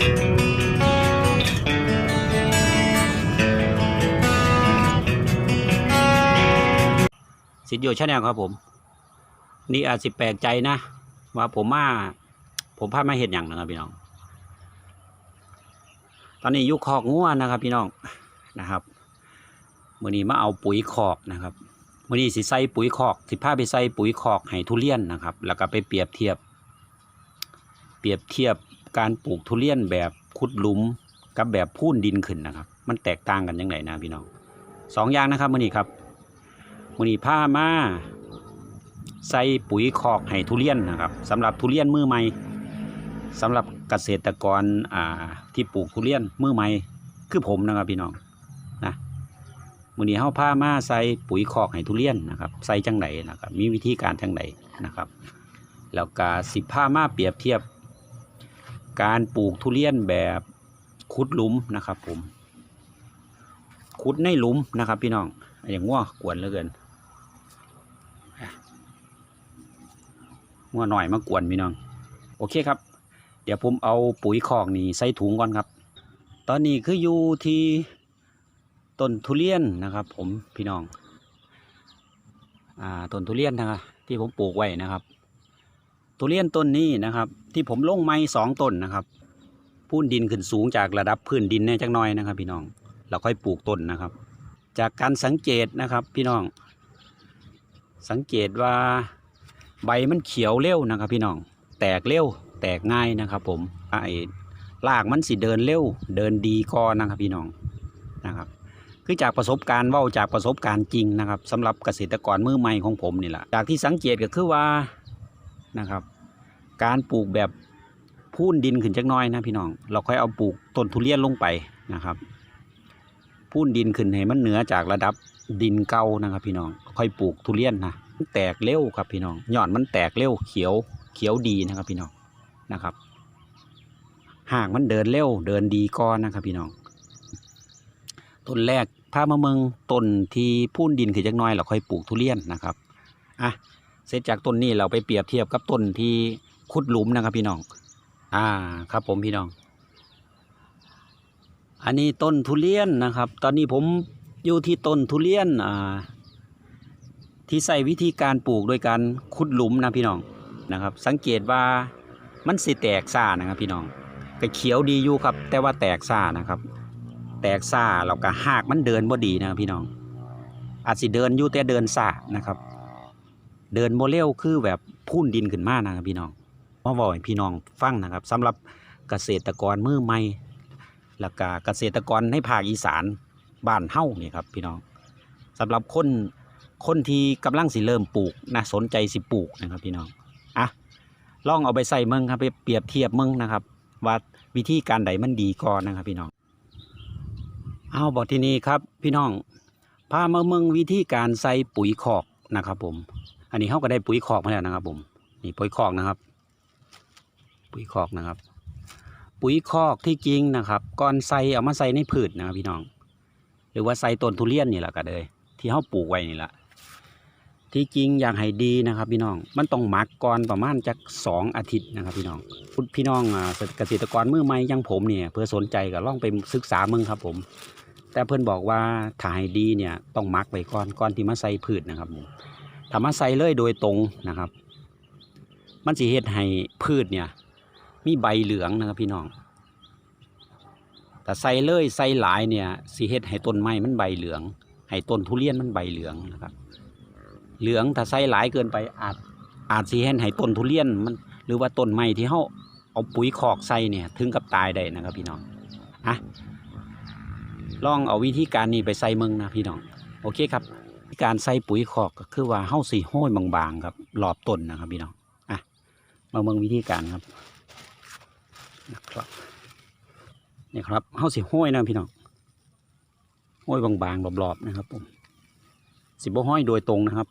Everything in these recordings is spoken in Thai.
สิทธิ์โยชาแนลครับผม นี่อาจสิแปลกใจนะ ว่าผมมาผมพามาเห็นอย่างนะครับพี่น้อง ตอนนี้ยุคคอกงัวนะครับพี่น้องนะครับมื่อนี้มาเอาปุ๋ยคอกนะครับมื่อนี้สิใส่ปุ๋ยคอก สิพาไปใส่ปุ๋ยคอกให้ทุเรียนนะครับ แล้วก็ไปเปรียบเทียบ เปรียบเทียบ การปลูกทุเรียนแบบขุดหลุมกับแบบพูนดินขึ้นนะครับ มันแตกต่างกันยังไงนะพี่น้องสองอย่างนะครับมือนี้ครับมือนี้พามาใส่ปุ๋ยคอกให้ทุเรียนนะครับสำหรับทุเรียนมือใหม่สำหรับเกษตรกรอ่าที่ปลูกทุเรียนมือใหม่คือผมนะครับพี่น้องนะมือนี้เฮาพามาใส่ปุ๋ยคอกให้ทุเรียนนะครับใส่จังไหนนะครับมีวิธีการจังไหนนะครับแล้วก็สิพามาเปรียบเทียบ การปลูกทุเรียนแบบขุดหลุมนะครับ ผมขุดในหลุมนะครับ พี่น้องอย่างง่วกวนเหลือเกินง่วหน่อยมากวนพี่น้อง โอเคครับ เดี๋ยวผมเอาปุ๋ยคอกนี่ใส่ถุงก่อนครับ ตอนนี้คืออยู่ที่ต้นทุเรียนนะครับ ผมพี่น้องอ่าต้นทุเรียนนะครับที่ผมปลูกไว้นะครับ ทุเรียนต้นนี้นะครับ ที่ผมลงไม้สองต้นนะครับพูนดินขึ้นสูงจากระดับพื้นดินแน่จักน้อยนะครับ พี่น้องเราค่อยปลูกต้นนะครับ จากการสังเกตนะครับ พี่น้อง สังเกตว่าใบมันเขียวเร็วนะครับ พี่น้องแตกเร็วแตกง่ายนะครับ ผมไอ้รากมันสิเดินเร็วเดินดีก่อนนะครับ พี่น้องนะครับ คือจากประสบการณ์เว่าจากประสบการณ์จริงนะครับสำหรับเกษตรกรมือใหม่ของผมนี่แหละจากที่สังเกตก็คือว่า นะครับ การปลูกแบบพูนดินขึ้นจักหน้อยนะพี่น้อง เราค่อยเอาปลูกต้นทุเรียนลงไปนะครับ พูนดินขึ้นให้มันเหนือจากระดับดินเก่านะครับ พี่น้อง ค่อยปลูกทุเรียนนะแตกเร็วครับพี่น้องยอดมันแตกเร็วเขียวเขียวดีนะครับพี่น้องนะครับหากมันเดินเร็วเดินดีก่อนนะครับพี่น้องต้นแรกพามาเมืองต้นที่พูนดินขึ้นจักหน้อยเราค่อยปลูกทุเรียนนะครับอะ เสร็จจากต้นนี้เราไปเปรียบเทียบกับต้นที่ขุดหลุมนะครับพี่น้อง อ่าครับผมพี่น้อง อันนี้ต้นทุเรียนนะครับ ตอนนี้ผมอยู่ที่ต้นทุเรียนอ่าที่ใส่วิธีการปลูกโดยการขุดหลุมนะพี่น้องนะครับ สังเกตว่ามันสิแตกซ่านะครับพี่น้องก็เขียวดีอยู่ครับ แต่ว่าแตกซ่านะครับ แตกซ่าเราก็หากมันเดินบ่ดีนะพี่น้อง อาจสิเดินอยู่แต่เดินซ่านะครับ เดินโมเรลคือแบบพุ่นดินขึ้นมานะครับพี่น้องมาบอกให้พี่น้องฟังนะครับสำหรับเกษตรกรมือใหม่แล้วก็เกษตรกรในภาคอีสานบ้านเฮ้านี่ครับพี่น้องสำหรับคนคนที่กำลังสิเริ่มปลูกนะสนใจสิปลูกนะครับพี่น้องอะลองเอาไปใส่เมืองครับไปเปรียบเทียบเมืองนะครับ ว่าวิธีการใดมันดีก่อนนะครับพี่น้องเอาบอกที่นี่ครับพี่น้องพามาเมืองวิธีการใส่ปุ๋ยคอกนะครับผม อันนี้เขาก็ได้ปุ๋ยคอกมาแล้วนะครับ ผม นี่ปุ๋ยคอกนะครับ ปุ๋ยคอกนะครับ ปุ๋ยคอกที่จริงนะครับก่อนใส่เอามาใส่ในพืชนะครับพี่น้อง หรือว่าใส่ต้นทุเรียนนี่แหละก็เลยที่เขาปลูกไว้นี่แหละที่จริงอยากให้ดีนะครับ พี่น้อง มันต้องหมักก่อนประมาณจักสองอาทิตย์นะครับ พี่น้องคุณพี่น้องเกษตรกรมือใหม่ยังผมเนี่ยเพื่อสนใจก็ลองไปศึกษามึงครับผม แต่เพื่อนบอกว่าถ้าให้ดีเนี่ยต้องหมักไว้ก่อนก่อนที่มาใส่พืชนะครับผม ถ้ามาใส่เลยโดยตรงนะครับ มันสิเฮ็ดให้พืชเนี่ย มีใบเหลืองนะครับพี่น้องแต่ใส่เลยใส่หลายเนี่ยสิเฮ็ดให้ต้นไม้มันใบเหลือง ให้ต้นทุเรียนมันใบเหลืองนะครับ เหลืองถ้าใส่หลายเกินไปอาจอาจสิเฮ็ดให้ต้นทุเรียนมัน หรือว่าต้นไม้ที่เฮาเอาปุ๋ยคอกใส่เนี่ย ถึงกับตายได้นะครับพี่น้องอะลองเอาวิธีการนี้ไปใส่เมืองนะพี่น้อง โอเคครับ การใส่ปุ๋ยคอกก็คือว่าเฮาสีห้อยบางๆครับรอบต้นนะครับพี่น้องอะมาเมืองวิธีการครับนะครับนี่ครับเฮาสีห้อยนะพี่น้องห้อยบางๆรอบๆนะครับผมสิบ่ห้อยโดยตรงนะครับ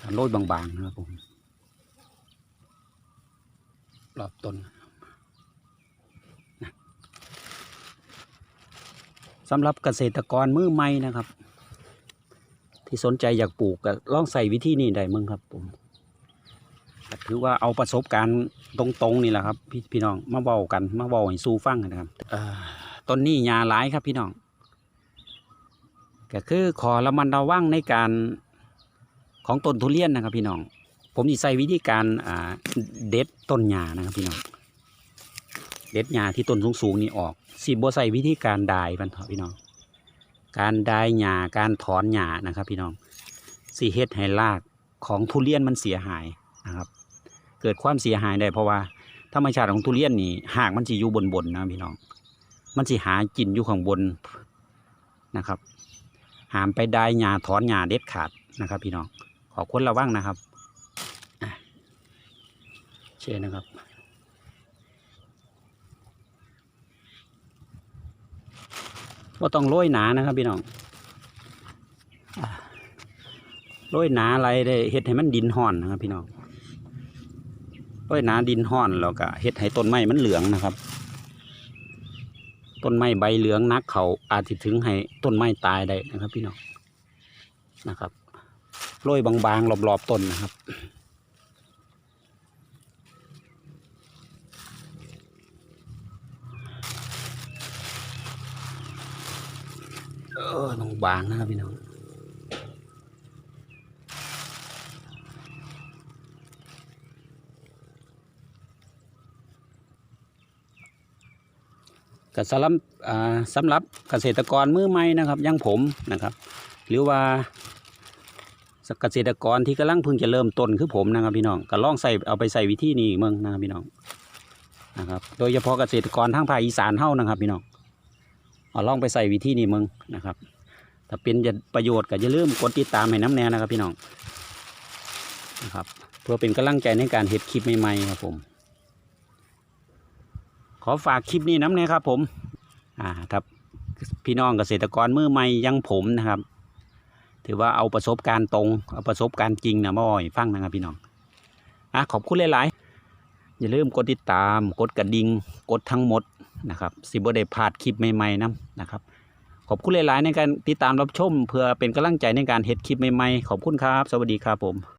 การโรยบางๆนะครับผมรอบต้นนสำหรับเกษตรกรมือใหม่นะครับ ที่สนใจอยากปลูกก็ลองใส่วิธีนี้ได้มึงครับผมถือว่าเอาประสบการณ์ตรงๆนี่แหละครับพี่พี่น้องมาเว้ากันมาเว้าให้สู้ฟังกันนะครับต้นนี้หญ้าหลายครับพี่น้องก็คือขอระมัดระวังในการของต้นทุเรียนนะครับ พี่น้อง ผมจะใส่วิธีการเด็ดต้นหญ้านะครับพี่น้องเด็ดหญ้าที่ต้นสูงๆนี่ออกสิบ่ใส่วิธีการดายมันเถอะพี่น้อง การไดายหญ้าการถอนหญ้านะครับพี่น้องสิเฮ็ดให้รากของทุเรียนมันเสียหายนะครับ เกิดความเสียหายได้เพราะว่าธรรมชาติของทุเรียนนี่หากมันสิอยู่บนบนนะพี่น้อง มันสิหากินอยู่ข้างบนนะครับ หามไปได้หญ้าถอนหญ้าเด็ดขาดนะครับ พี่น้องขอควรระวังนะครับเช่นนะครับ ว่าต้องโรยหนานะครับพี่น้องโรยหนาอะไรได้เฮ็ดให้มันดินห่อนนะครับ พี่น้องโรยหนาดินห่อนแล้วก็เฮ็ดให้ต้นไม้มันเหลืองนะครับ ต้นไม้ใบเหลืองนักเขาอาจจะถึงให้ต้นไม้ตายได้นะครับ พี่น้องนะครับโรยบางๆรอบๆต้นนะครับ เออ บางนะครับพี่น้องก็สำหรับสำหรับเกษตรกรมือใหม่นะครับยังผมนะครับ หรือว่าเกษตรกรที่กำลังเพิ่งจะเริ่มต้นคือผมนะครับพี่น้องก็ลองใส่เอาไปใส่วิธีนี้เมืองนะครับพี่น้องนะครับ โดยเฉพาะเกษตรกรทางภาคอีสานเท่านะครับพี่น้องเอาลองไปใส่วิธีนี้เมืองนะครับ ถ้าเป็นจะประโยชน์ก็อย่าลืมกดติดตามให้น้ำแน่นะครับพี่น้องนะครับเพื่อเป็นกำลังใจในการเห็ดคลิปใหม่ๆครับผม ขอฝากคลิปนี้น้ำแน่ครับ ผมอ่าครับพี่น้องเกษตรกรมือใหม่ยังผมนะครับ ถือว่าเอาประสบการณ์ตรงเอาประสบการณ์จริงนะมาบ่อยฟังนะครับพี่น้องอะขอบคุณหลายๆ อย่าลืมกดติดตาม กดกระดิ่งกดทั้งหมดนะครับสิบ่ได้พลาดคลิปใหม่ๆนะนะครับ ขอบคุณหลาย ๆ ในการติดตามรับชม เพื่อเป็นกำลังใจในการเฮ็ดคลิปใหม่ ๆ ขอบคุณครับ สวัสดีครับผม